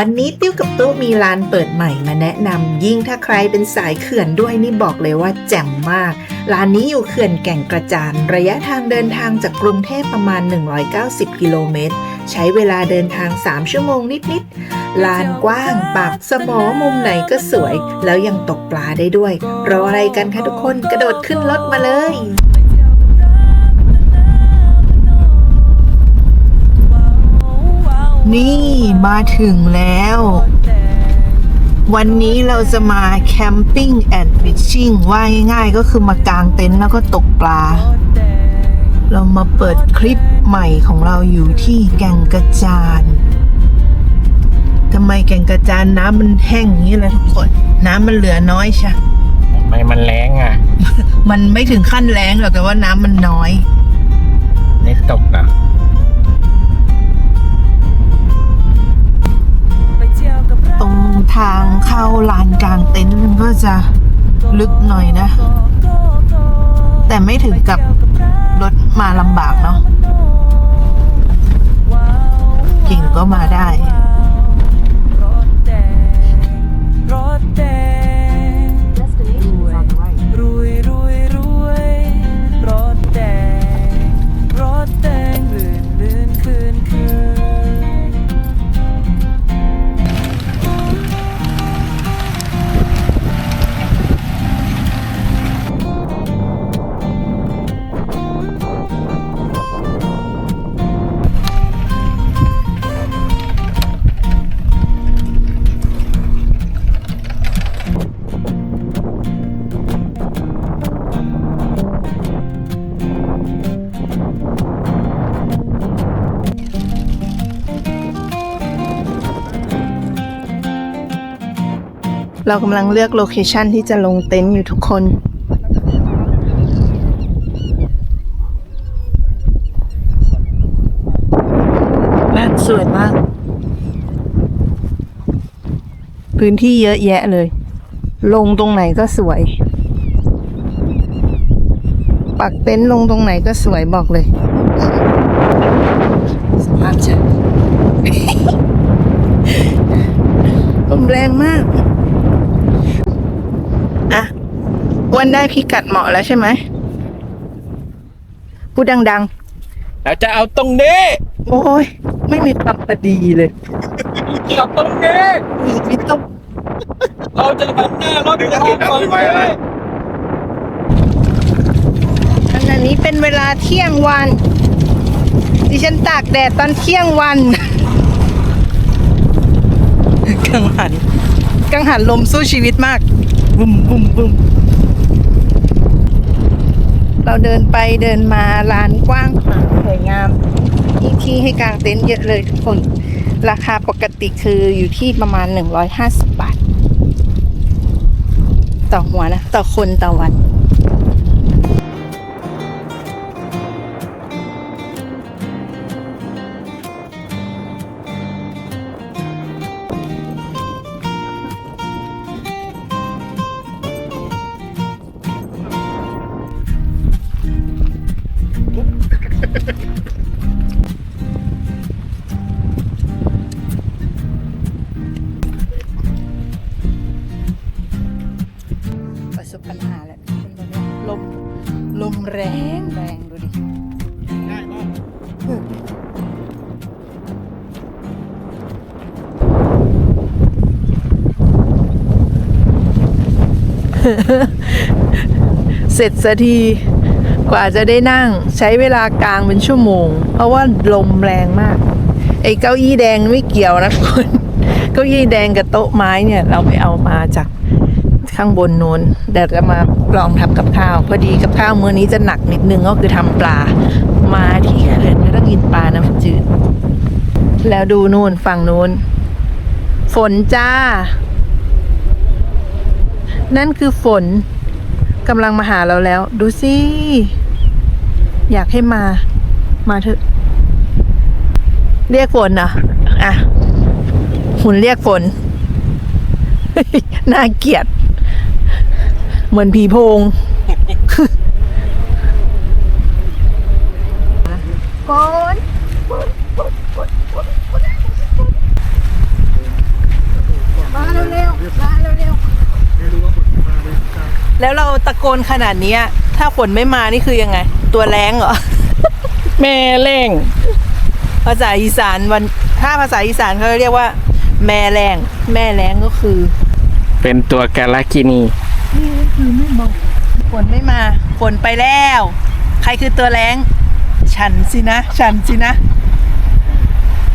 วันนี้ติ้วกับตู้มีร้านเปิดใหม่มาแนะนำยิ่งถ้าใครเป็นสายเขื่อนด้วยนี่บอกเลยว่าแจ่มมาก ร้านนี้อยู่เขื่อนแก่งกระจานระยะทางเดินทางจากกรุงเทพประมาณ 190 กิโลเมตร ใช้เวลาเดินทาง 3 ชั่วโมงนิดๆลานกว้าง ปากสมอมุมไหนก็สวย แล้วยังตกปลาได้ด้วย รออะไรกันคะทุกคนกระโดดขึ้นรถมาเลย นี่มาถึงแล้ว วันนี้เราจะมาแคมปิ้งแอนด์ฟิชชิ่งว่าง่ายๆก็คือมากางเต็นท์แล้วก็ตกปลา เรามาเปิดคลิปใหม่ของเราอยู่ที่แก่งกระจานทำไมแก่งกระจานน้ำมันแห้งอย่างนี้เลยทุกคน น้ำมันเหลือน้อยใช่ไม่มันแรงอะ มันไม่ถึงขั้นแรงหรอกแต่ว่าน้ำมันน้อยนี่ตกอะ ทางเข้าลานกลางเต็นท์มันก็จะลึกหน่อยนะ แต่ไม่ถึงกับรถมาลำบากเนาะกิ่งก็มาได้ เรากำลังเลือกโลเคชันที่จะลงเต็นท์อยู่ทุกคนบ้านสวยมาก พื้นที่เยอะแยะเลย ลงตรงไหนก็สวย ปักเต็นท์ลงตรงไหนก็สวยบอกเลยสภาพจะลมแรงมาก อะ อ้วันได้พิกัดเหมาะแล้วใช่ไหมพูดดังแล้วจะเอาตรงนี้ๆ โอ้ย ไม่มีความพอดีเลยเอาตรงนี้ ไม่ต้องเราจะหันหน้ารถจะทำไมขณะนี้เป็นเวลาเที่ยงวัน ดิฉันตากแดดตอนเที่ยงวัน กังหัน กังหันลมสู้ชีวิตมากบุ้มบุ้มบุ้ม เราเดินไปเดินมาลานกว้างขวางสวยงามมีที่ให้กางเต็นท์เยอะเลยทุกคน ราคาปกติคืออยู่ที่ประมาณ 150 บาท ต่อหัวนะ ต่อคนต่อวัน เสร็จสักทีกว่าจะได้นั่งใช้เวลากลางเป็นชั่วโมง เพราะว่าลมแรงมาก ไอ้เก้าอี้แดงไม่เกี่ยวนะทุกคนเก้าอี้แดงกับโต๊ะไม้เนี่ย เราไปเอามาจากข้างบนนู้นเดี๋ยวจะมาลองทำกับข้าว พอดีกับข้าวมื้อนี้จะหนักนิดนึงก็คือทำปลา มาที่เขื่อนก็ต้องกินปลาน้ำจืดแล้วดูนู่นฝั่งนู้น ฝนจ้า นั่นคือฝนกำลังมาหาเราแล้ว ดูสิ อยากให้มา มาเถอะ เรียกฝนอะ อะ หุ่นเรียกฝน น่าเกลียด เหมือนผีโพง ฝน แล้วเราตะโกนขนาดเนี้ย ถ้าฝนไม่มานี่คือยังไง ตัวแรงเหรอ แม่เร่ง ภาษาอีสานวันถ้าภาษาอีสานเขาเรียกว่า แม่แรง แม่แรงก็คือ เป็นตัวกาลากินีนี่ก็คือไม่บอกฝนไม่มาฝนไปแล้ว ใครคือตัวแรงฉันสินะ ฉันสินะ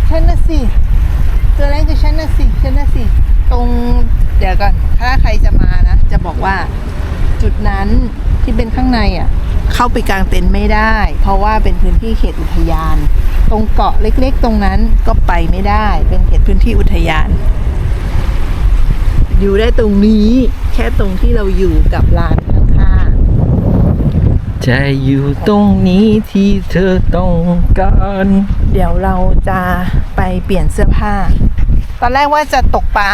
ฉันน่ะสิ ตัวแรงคือฉันน่ะสิ ฉันน่ะสิ ตรง เดี๋ยวก่อน ถ้าใครจะมานะ จะบอกว่า จุดนั้นที่เป็นข้างในอะเข้าไปกลางเต็นท์ไม่ได้ เพราะว่าเป็นพื้นที่เขตอุทยาน ตรงเกาะเล็กๆ ตรงนั้นก็ไปไม่ได้ เป็นเขตพื้นที่อุทยาน อยู่ได้ตรงนี้แค่ตรงที่เราอยู่กับร้านข้างจะอยู่ตรงนี้ที่เธอต้องการๆเดี๋ยวเราจะไปเปลี่ยนเสื้อผ้า ตอนแรกว่าจะตกปลา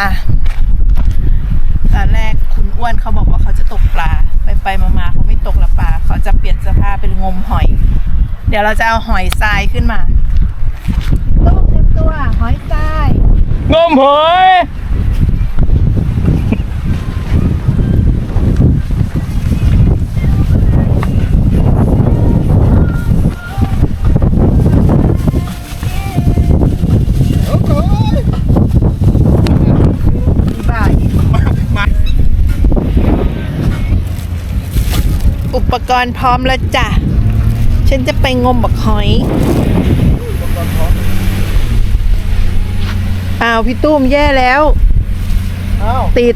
ตอนแรกคุณ อ้วนเขาบอกว่าเขาจะตกปลา ไปไปมาๆเขาไม่ตกละปลา เขาจะเปลี่ยนเสื้อผ้าเป็นงมหอย เดี๋ยวเราจะเอาหอยทรายขึ้นมาลูกเต็มตัวหอยทรายงมหอย ที่บ้านอุป กรณ์พร้อมแล้วจ้ะ ฉันจะไปงมบักหอย อ้าวพี่ตุ้มแย่แล้ว อ้าวติด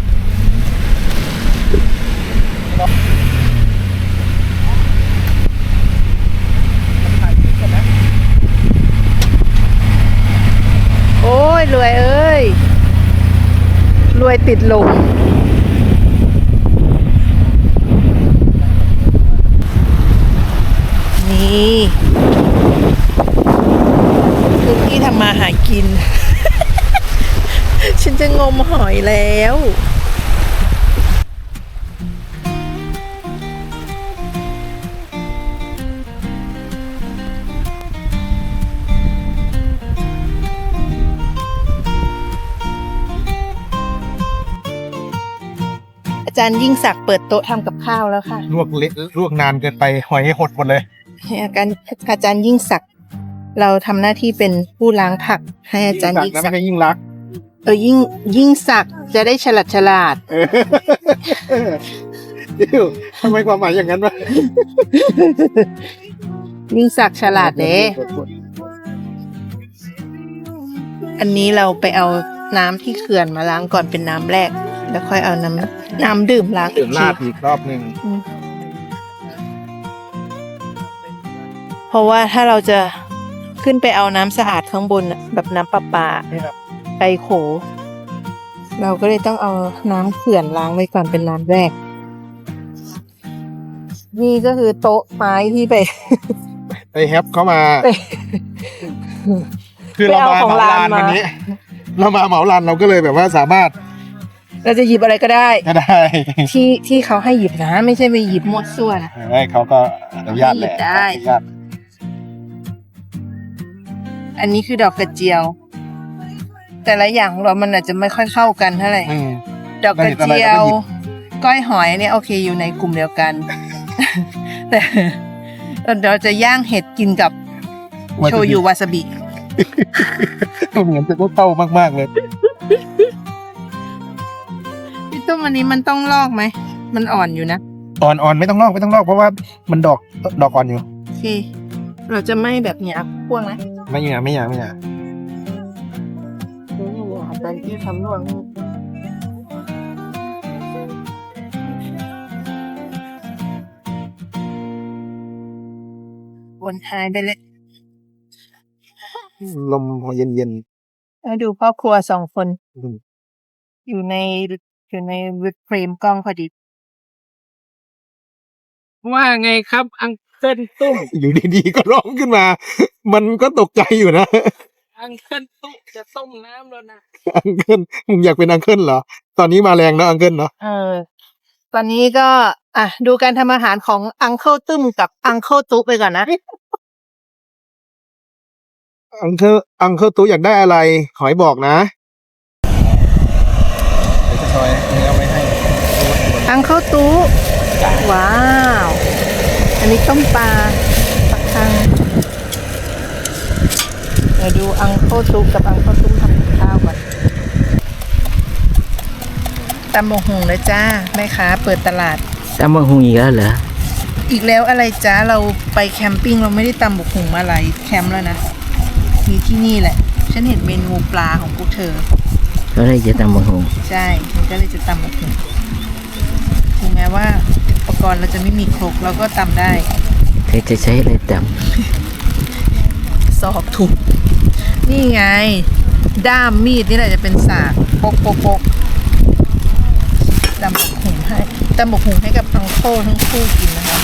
โอ้ยรวยเอ้ย รวยติดลม นี่พื้นที่ทำมาหากิน ฉันจะงมหอยแล้วอาจารย์ยิ่งศักดิ์เปิดโต๊ะทำกับข้าวแล้วค่ะ ลวกเละลวกนานเกินไปหอยหดหมดเลย อาจารย์อาจารย์ยิ่งศักดิ์เราทำหน้าที่เป็นผู้ล้างผัก ให้อาจารย์ยิ่งนะศัไม่กดิ์ใช่ยิ่งรัก เออยิ่งยิ่งศักดิ์จะได้ฉลาดฉลาดเออเดี๋ยวทำไมความหมายอย่างนั้นวะยิ่งศักดิ์ฉลาดเด้อันนี้เราไปเอาน้ำที่เขื่อนมาล้างก่อนเป็นน้ำแรก แล้วค่อยเอาน้ำน้ำดื่มล้างอีเดี๋ยกวทีลาดอีกรอบหนึ่ง เพราะว่าถ้าเราจะขึ้นไปเอาน้ำสะอาดข้างบนน่ะแบบน้ำประปานี่ครับไปโข เราก็เลยต้องเอาน้ำเขื่อนล้างไว้ก่อนเป็นน้ำแรก นี่ก็คือโต๊ะไม้ที่ไป ไปแฮปเข้ามา ไป คือเราไปมาเอาของเหมาร้านลานมาวันนี้ เรามาเหมาลานเราก็เลยแบบว่าสามารถ เราจะหยิบอะไรก็ได้ก็ได้ ที่ที่เขาให้หยิบนะ ไม่ใช่ไปหยิบมั่วซั่วนะให้เขาก็อนุญาตแหละได้อนุญาต อันนี้คือดอกกระเจียว แต่ละอย่างของเรามันอาจจะไม่ค่อยเข้ากันเท่าไหร่อืม ดอกกระเจียว ก้อยหอยเนี่ยโอเคอยู่ในกลุ่มเดียวกัน แต่เราจะย่างเห็ดกินกับโชยุวาซาบิ เหมือนจะเข้ามากๆเลย พี่ตุ้มอันนี้มันต้องลอกไหม มันอ่อนอยู่นะอ่อนอ่อนไม่ต้องลอกไม่ต้องลอกเพราะว่ามันดอกดอกอ่อนอยู่ โอเค เราจะไม่แบบเนี้ยพวกนะ ไม่อยากไม่อยากไม่อยากอาจารย์ที่ทำร่วงวนหายไปเลยลมเย็นเย็นแล้วดูครอบครัวสองคนออยู่ในอยู่ในเฟรมกล้องพอดี ว่าไงครับอัง เคิลตุ้มอยู่ดีๆก็ร้องขึ้นมา มันก็ตกใจอยู่นะอังเคิลตุ้มจะต้มน้ำแล้วนะอังเคิลมึงอยากเป็นอังเคิลเหรอ ตอนนี้มาแรงเนอะอังเคิลเนาะเออตอนนี้ก็อะดูการทำอาหารของอังเคิลตึ้มกับอังเคิลตุ๊ไปก่อนนะอังเคิลอังเคิลตู้อยากได้อะไร ขอให้บอกนะเดี๋ยวจะซอยเนื้อไว้ให้อังเคิลตุ๊ว้าว อันนี้ต้มปลาปลาคังเดี๋ยวดูอังโคตุกกับอังโคตุ้มทำกับข้าวก่อนตำหมกหุงเลยจ้าแม่ค้าเปิดตลาดตำบักหุงอีกแล้วเหรออีกแล้วอะไรจ้าเราไปแคมปิ้งเราไม่ได้ตำบกหุงมาหลายแคมป์แล้วนะมีที่นี่แหละ ฉันเห็นเมนูปลาของพวกเธอ ก็เลยจะตำบักหุงใช่มันก็เลยจะตำบกหุงถึงแม้ว่า อุปกรณ์เราจะไม่มีครกเราก็ตำได้เธอจะใช้อะไรตซอกถูก นี่ไง ด้ามมีดนี่แหละจะเป็นสากปกปกปกตำบกหุงให้ตำบกหุงให้กับทั้งโคทั้งคู่กินนะคะ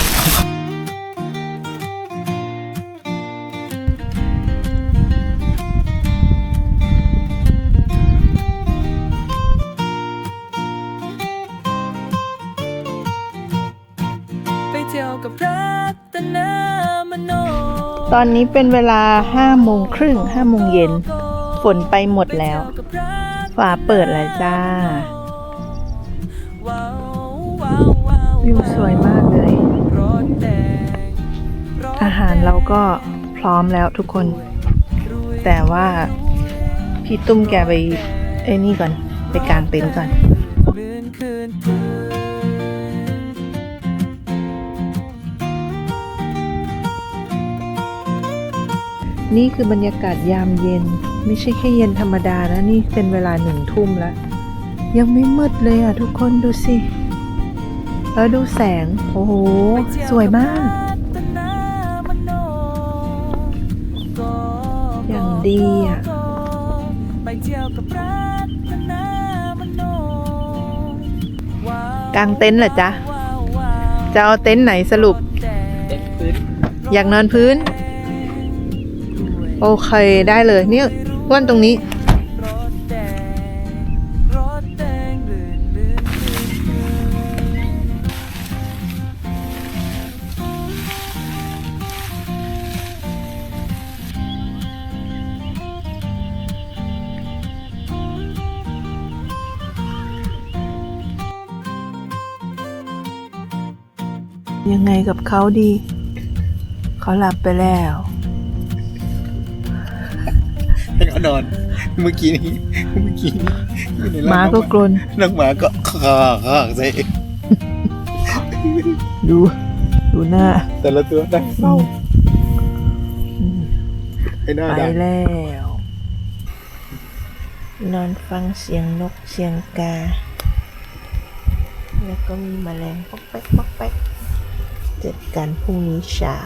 ตนามโนตอนนี้เป็นเวลาห้าโมงครึ่งห้าโมงเย็น ฝนไปหมดแล้วฝาเปิดแล้วจ้าว้าวว้าวว้าววิวสวยมากเลยรถแดงรถอาหารเราก็พร้อมแล้วทุกคน แต่ว่าพี่ตุ้มแกไปไอ้นี่ก่อน ไปกางเต็นท์ก่อน นี่คือบรรยากาศยามเย็น ไม่ใช่แค่เย็นธรรมดานะ นี่เป็นเวลาหนึ่งทุ่มแล้ว ยังไม่มืดเลยอะทุกคนดูสิแล้วดูแสง โอ้โห สวยมาก อย่างดีอะกางเต็นท์เหรอจ๊ะ จะเอาเต็นท์ไหนสรุป อยากนอนพื้น โอเคได้เลยเนี่ยว่านตรงนี้ ยังไงกับเขาดี เขาหลับไปแล้ว ให้เขานอน เมื่อกี้นี้เมื่อกี้นี้อยู่ในหมาร้านก็กลนน้องหมาก็คาคาใส่ดู ดูหน้าแต่ละตัวดังเศร้าอืมไอ้หน้าไปดังแล้ว นอนฟังเสียงนกเสียงกา แล้วก็มีแมลงป๊อกแป๊กป๊อกแป๊กเจ็ดกันพรุ่งนี้เช้า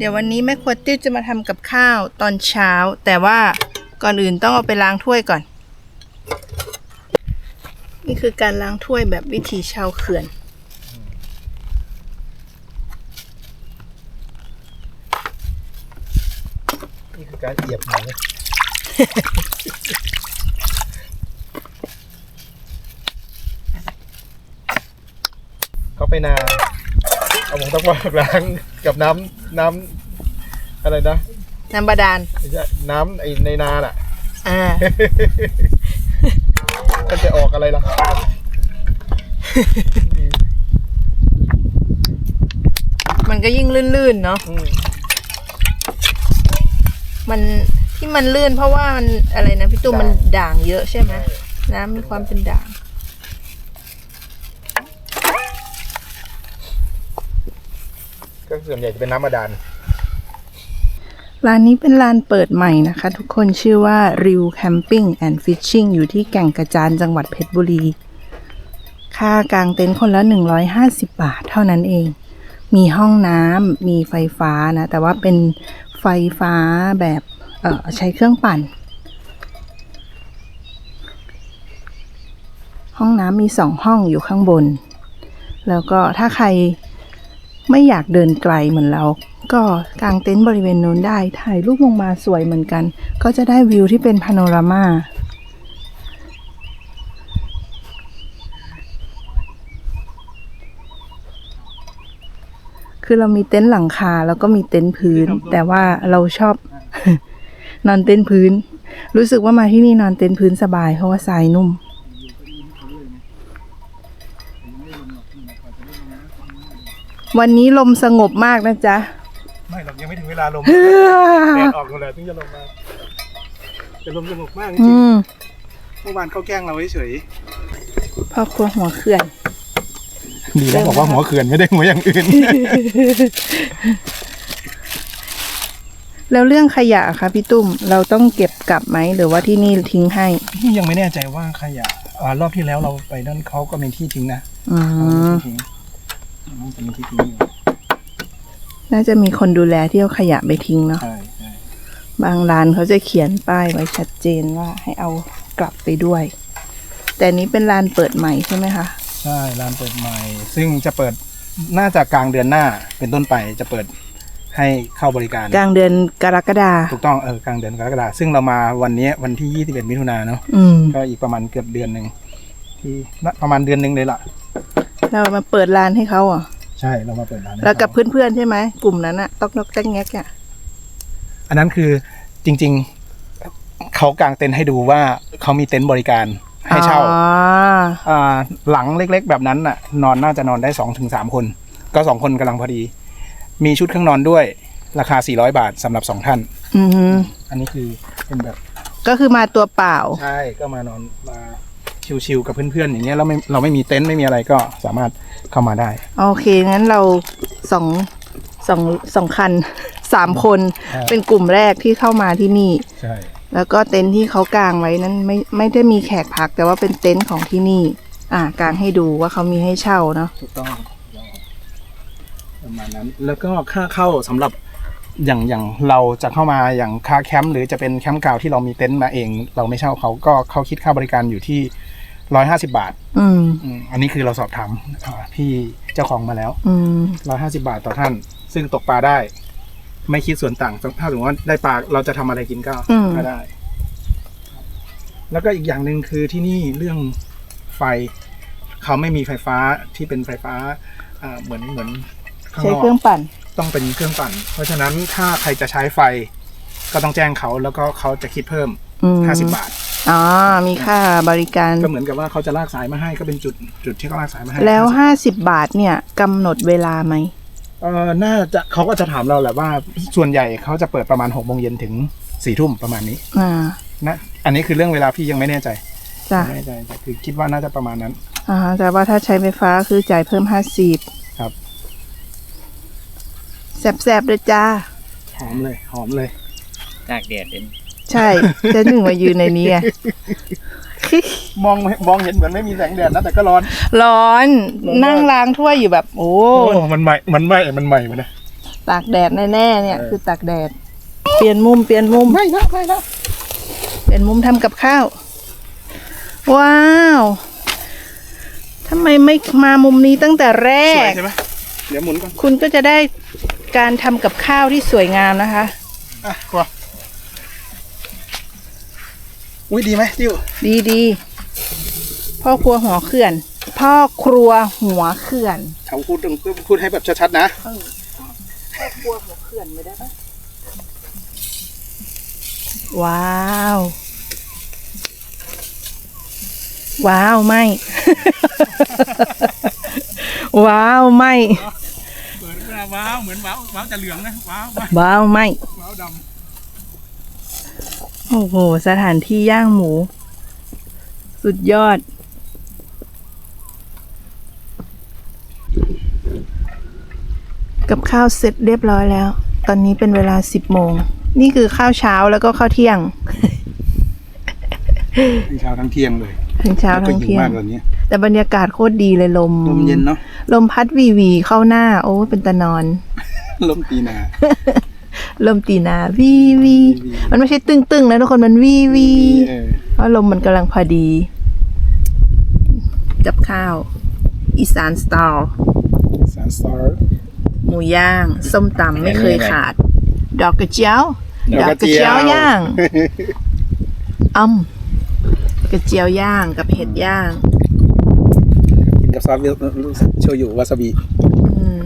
เดี๋ยววันนี้แม่ครัวติ้วจะมาทำกับข้าวตอนเช้า แต่ว่าก่อนอื่นต้องเอาไปล้างถ้วยก่อน นี่คือการล้างถ้วยแบบวิถีชาวเขื่อน นี่คือการเหยียบหมูเขาไปนา เอาหมูต้องบอกล้างกับน้ำน้ำอะไรนะน้ำบาดาลไม่ใช่น้ำไอในนาน่ะ อ่า มันจะออกอะไรล่ะ มันก็ยิ่งลื่นๆเนาะ อืมมันที่มันลื่นเพราะว่ามันอะไรนะพี่ตุ้มมันด่างเยอะใช่ไหมน้ำมีความเป็นด่าง ส่วนใหญ่จะเป็นน้ำบาดาลร้านนี้เป็นร้านเปิดใหม่นะคะ ทุกคนชื่อว่าริวแคมปิ้งแอนด์ฟิชชิ่งอยู่ที่แก่งกระจานจังหวัดเพชรบุรี ค่ากางเต็นท์คนละ 150 บาทเท่านั้นเอง มีห้องน้ำมีไฟฟ้านะ แต่ว่าเป็นไฟฟ้าแบบใช้เครื่องปั่น ห้องน้ำมีสองห้องอยู่ข้างบน แล้วก็ถ้าใคร ไม่อยากเดินไกลเหมือนเรา ก็กางเต็นท์บริเวณนู้นได้ ถ่ายรูปลงมาสวยเหมือนกัน ก็จะได้วิวที่เป็นพาโนรามาคือเรามีเต็นท์หลังคาแล้วก็มีเต็นท์พื้น แต่ว่าเราชอบ นอนเต็นท์พื้น รู้สึกว่ามาที่นี่นอนเต็นท์พื้นสบายเพราะว่าทรายนุ่ม วันนี้ลมสงบมากนะจ๊ะ ไม่หรอกยังไม่ถึงเวลาลมแดดออกหมดแล้วถึงจะลงมาแต่ลมสงบมากจริอืงมๆเมื่อวานเขาแกล้งเราเฉยพ่อครัวหัวเขื่อน ดีแล้วบอกว่าหัวเขื่อนไม่ได้หัวอย่างอื่น แล้วเรื่องขยะคะพี่ตุ้มเราต้องเก็บกลับไหมหรือว่าที่นี่ทิ้งให้ พี่ยังไม่แน่ใจว่าขยะอ่ารอบที่แล้วเราไปนั่นเขาก็มีที่ทิ้งนะอืเขามีมที่ทิ้ง อืมจะมีที่ทิ้งอยู่น่าจะมีคนดูแลที่เอาขยะไปทิ้งเนาะ ใช่ใช่บางร้านเขาจะเขียนป้ายไว้ชัดเจนว่าให้เอากลับไปด้วย แต่นี้เป็นร้านเปิดใหม่ใช่ไหมคะ ใช่ร้านเปิดใหม่ ซึ่งจะเปิดน่าจะกลางเดือนหน้าเป็นต้นไปจะเปิดให้เข้าบริการ กลางเดือนกรกฎาถูกต้องเออกลางเดือนกรกฎาคมซึ่งเรามาวันนี้วันที่ 21 มิถุนายนเนาะอืม ก็อีกประมาณเกือบเดือนหนึ่งที่น่าประมาณเดือนหนึ่งเลยล่ะ เรามาเปิดร้านให้เขาเหรอะใช่เรามาเปิดร้านให้แล้วกับขา เพื่อนๆใช่ไหมกลุ่มนั้นอะตอกนกแจ๊กแงกอะอันนั้นคือจริงๆเขากางเต็นท์ให้ดูว่าเขามีเต็นท์บริการให้เช่าอ๋ออ่าหลังเล็ก ๆ แบบนั้นน่ะ นอนน่าจะนอนได้สองถึงสามคน ก็สองคนกำลังพอดี มีชุดเครื่องนอนด้วยราคา 400 บาทสำหรับสองท่าน อือฮึอันนี้คือเป็นแบบก็คือมาตัวเปล่า ใช่ก็มานอนมา ชิวๆกับเพื่อนๆอย่างเงี้ยแล้วไม่เราไม่มีเต็นท์ไม่มีอะไรก็สามารถเข้ามาได้ โอเคงั้นเราสองสองสองคันสามคนครับ เป็นกลุ่มแรกที่เข้ามาที่นี่ ใช่แล้วก็เต็นท์ที่เขากางไว้นั้นไม่ไม่ได้มีแขกพักแต่ว่าเป็นเต็นท์ของที่นี่ อ่ากางให้ดูว่าเขามีให้เช่าเนาะถูกต้องประมาณนั้น แล้วก็ค่าเข้าสำหรับอย่างอย่างเราจะเข้ามาอย่างค่าแคมป์หรือจะเป็นแคมป์เก่าที่เรามีเต็นท์มาเอง เราไม่เช่าเขาก็เขาคิดค่าบริการอยู่ที่ ร้อยห้าสิบาท อืม อืมอันนี้คือเราสอบถามอ่าพี่เจ้าของมาแล้วอืม ร้อยห้าสิบาทต่อท่าน ซึ่งตกปลาได้ ไม่คิดส่วนต่าง ถ้าสมมติว่าได้ปลาเราจะทำอะไรกินก็อืม ก็ได้ แล้วก็อีกอย่างหนึ่งคือที่นี่เรื่องไฟ เขาไม่มีไฟฟ้าที่เป็นไฟฟ้าอ่าเหมือนเหมือนข้างใช้นอก เครื่องปั่น ต้องเป็นเครื่องปั่น เพราะฉะนั้นถ้าใครจะใช้ไฟก็ต้องแจ้งเขาแล้วก็เขาจะคิดเพิ่ม อืมห้าสิบบาท อ๋อ มีค่าบริการ ก็เหมือนกับว่าเขาจะลากสายมาให้ก็เป็นจุดจุดที่เขาลากสายมาให้แล้ว50ห้าสิบบาทเนี่ยกำหนดเวลาไหมเออน่าจะเขาก็จะถามเราแหละว่า ส่วนใหญ่เขาจะเปิดประมาณหกโมงเย็นถึงสี่ทุ่มประมาณนี้ อ่า นะ อันนี้คือเรื่องเวลาพี่ยังไม่แน่ใจจ้ะไม่แน่ใจแต่คือคิดว่าน่าจะประมาณนั้น อ่า แต่ว่าถ้าใช้ไฟฟ้าคือจ่ายเพิ่มห้าสิบครับแสบๆเลยจ้าหอมเลยหอมเลยตากแดดเอง ใช่จะหนึ่งมายืนในนี้ไงมองมองเห็นเหมือนไม่มีแสงแดดนะแต่ก็ร้อน ร้อนร้อนมากนั่งล้างถ้วยอยู่แบบโอ้โอ้ มันใหม่ มันใหม่ มันใหม่มานะตากแดดแน่ๆเนี่ยเออคือตากแดด เปลี่ยนมุมเปลี่ยนมุมไม่นะไม่นะเปลี่ยนมุมทำกับข้าว ว้าวทำไมไม่มามุมนี้ตั้งแต่แรสวยกใช่ไหมเดี๋ยวหมุนก่อนคุณก็จะได้การทำกับข้าวที่สวยงามนะคะอะกว่า อุ้ยดีไหมติวดีดีๆพ่อครัวหัวเขื่อน พ่อครัวหัวเขื่อนเขาพูดตรงพูดให้แบบชัดๆนะพ่อครัวหัวเขื่อนไม่ได้ปะว้าว ว้าวไม่ ว้าวไม่เปิดมาว้าวเหมือนว้าวว้าวจะเหลืองนะว้าวว้าวไม่ว้าวด โอ้โห สถานที่ย่างหมู สุดยอด กับข้าวเสร็จเรียบร้อยแล้ว ตอนนี้เป็นเวลาสิบโมง นี่คือข้าวเช้าแล้วก็ข้าวเที่ยง ทั้งเช้าทั้งเที่ยงเลยทั้งเช้าแล้วก็ทั้งหิวเที่ยงมากตอนนี้แต่บรรยากาศโคตรดีเลยลม ลมเย็นเนาะ ลมพัดวีวีเข้าหน้า โอ้ยเป็นตะนอน ลมตีนา ลมตีนาวีวีวีมันไม่ใช่ตึงตึงๆนะทุกคนมันวีวีเออเพราะลมมันกำลังพอดี กับข้าว อีสานสไตล์สารสตาร์หมูย่าง ส้มตำไม่เคยขาด ดอกกระเจียว ดอกกระเจียวย่างอ้ำกระเจียวย่างกับเห็ดย่าง กินกับซอสโชยุวาซาบิ อืม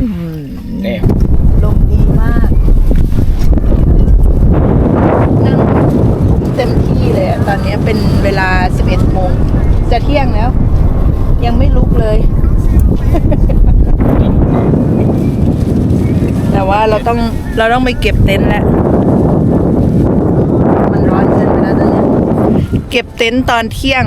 อืม เนี่ย ลมดีมาก นั่งเต็มที่เลยอะตอนนี้เป็นเวลา 11โมง จะเที่ยงแล้ว ยังไม่ลุกเลย แต่ว่าเราต้อง เราต้องไปเก็บเต็นท์แล้ว มันร้อนเกินไปแล้วตอนเนี้ยเก็บเต็นท์ตอนเที่ยง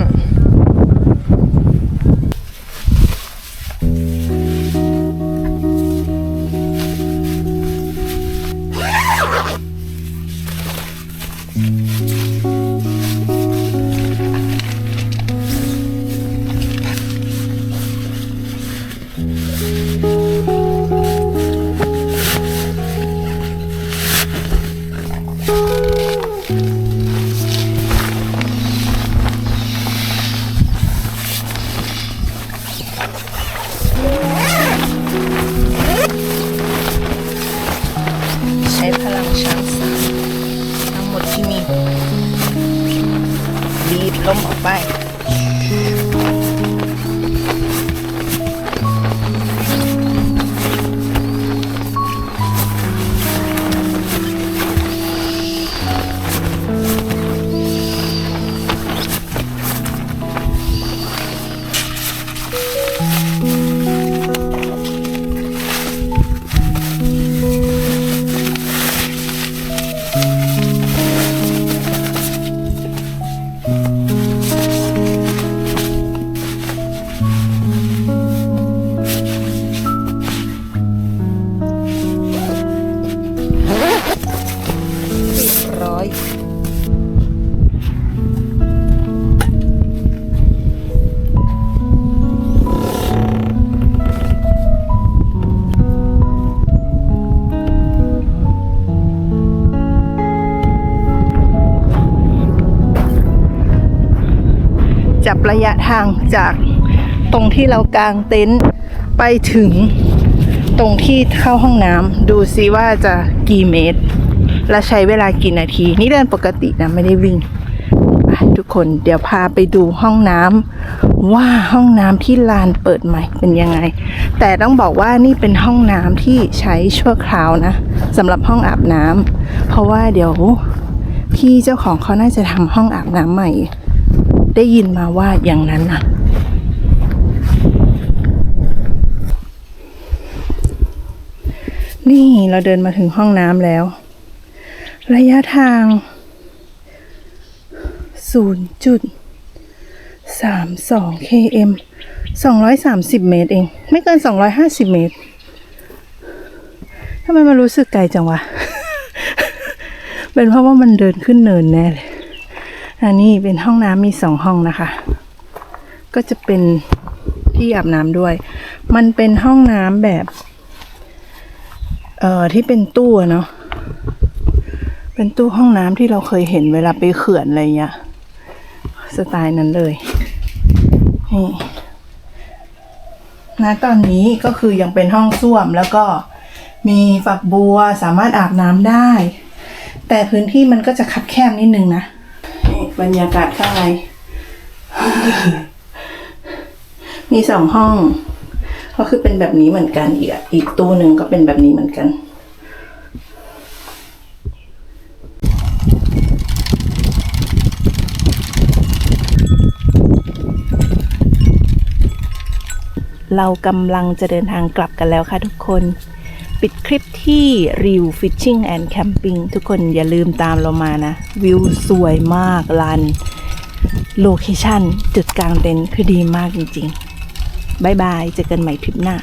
จับระยะทางจากตรงที่เรากางเต็นท์ไปถึงตรงที่เข้าห้องน้ำดูซิว่าจะกี่เมตร และใช้เวลากี่นาที นี่เดินปกตินะไม่ได้วิ่งทุกคนเดี๋ยวพาไปดูห้องน้ำว่าห้องน้ำที่ลานเปิดใหม่เป็นยังไง แต่ต้องบอกว่านี่เป็นห้องน้ำที่ใช้ชั่วคราวนะสำหรับห้องอาบน้ำเพราะว่าเดี๋ยวพี่เจ้าของเขาน่าจะทำห้องอาบน้ำใหม่ ได้ยินมาว่าอย่างนั้นน่ะ นี่เราเดินมาถึงห้องน้ำแล้ว ระยะทาง 0.32 km 230 เมตรเอง ไม่เกิน 250 เมตรทำไมมันรู้สึกไกลจังวะ เป็นเพราะว่ามันเดินขึ้นเนินแน่เลย อันนี้เป็นห้องน้ำมีสองห้องนะคะ ก็จะเป็นที่อาบน้ำด้วย มันเป็นห้องน้ำแบบ เอ่อที่เป็นตู้เนาะเป็นตู้ห้องน้ำที่เราเคยเห็นเวลาไปเขื่อนอะไรเงี้ยสไตล์นั้นเลยนี่ณตอนนี้ก็คือยังเป็นห้องส้วมแล้วก็มีฝักบัวสามารถอาบน้ำได้ แต่พื้นที่มันก็จะคับแคบนิดนึงนะ บรรยากาศข้างใน มีสองห้อง ก็คือเป็นแบบนี้เหมือนกัน อีกอีกตู้หนึ่งก็เป็นแบบนี้เหมือนกันเรากำลังจะเดินทางกลับกันแล้วค่ะทุกคน ปิดคลิปที่ Real Fishing and Camping ทุกคนอย่าลืมตามเรามานะ วิวสวยมากลานโลเคชั่นจุดกลางเต็นท์คือดีมากจริงๆบายบายเจอกันใหม่คลิปหน้า